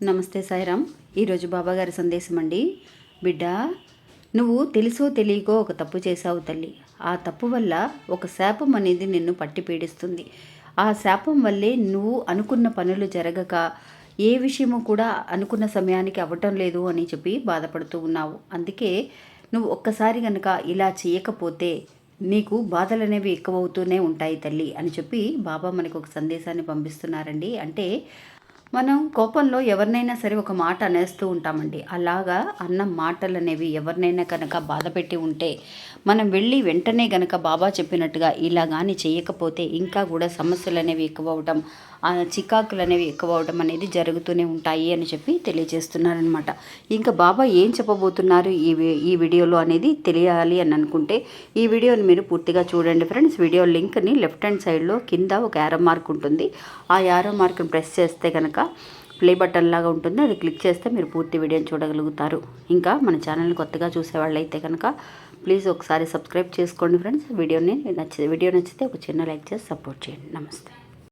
నమస్తే సాయిరామ్. ఈరోజు బాబాగారి సందేశం అండి బిడ్డ నువ్వు తెలుసో తెలియకో ఒక తప్పు చేశావు తల్లి. ఆ తప్పు వల్ల ఒక శాపం అనేది నిన్ను పట్టి పీడిస్తుంది. ఆ శాపం వల్లే నువ్వు అనుకున్న పనులు జరగక ఏ విషయము కూడా అనుకున్న సమయానికి అవ్వటం లేదు అని చెప్పి బాధపడుతూ ఉన్నావు. అందుకే నువ్వు ఒక్కసారి కనుక ఇలా చేయకపోతే నీకు బాధలు అనేవి ఎక్కువవుతూనే ఉంటాయి తల్లి అని చెప్పి బాబా మనకు ఒక సందేశాన్ని పంపిస్తున్నారండి. అంటే మనం కోపంలో ఎవరినైనా సరే ఒక మాట అనేస్తూ ఉంటామండి. అలాగా అన్న మాటలు అనేవి ఎవరినైనా కనుక బాధ పెట్టి ఉంటే మనం వెళ్ళి వెంటనే కనుక బాబా చెప్పినట్టుగా ఇలా కానీ చేయకపోతే ఇంకా కూడా సమస్యలు అనేవి ఎక్కువ అవ్వటం చికాకులు అనేవి ఎక్కువ అవడం అనేది జరుగుతూనే ఉంటాయి అని చెప్పి తెలియజేస్తున్నారనమాట ఇంకా బాబా ఏం చెప్పబోతున్నారు ఈ ఈ వీడియోలో అనేది తెలియాలి అని అనుకుంటే ఈ వీడియోని మీరు పూర్తిగా చూడండి ఫ్రెండ్స్. వీడియో లింక్ని లెఫ్ట్ హ్యాండ్ సైడ్లో కింద ఒక యారో మార్క్ ఉంటుంది. ఆ యారో మార్క్ని ప్రెస్ చేస్తే కనుక ప్లే బటన్ లాగా ఉంటుంది. అది క్లిక్ చేస్తే మీరు పూర్తి వీడియోని చూడగలుగుతారు. ఇంకా మన ఛానల్ని కొత్తగా చూసేవాళ్ళు అయితే కనుక ప్లీజ్ ఒకసారి సబ్స్క్రైబ్ చేసుకోండి ఫ్రెండ్స్. వీడియోని నచ్చి వీడియో నచ్చితే ఒక చిన్న లైక్ చేసి సపోర్ట్ చేయండి. నమస్తే.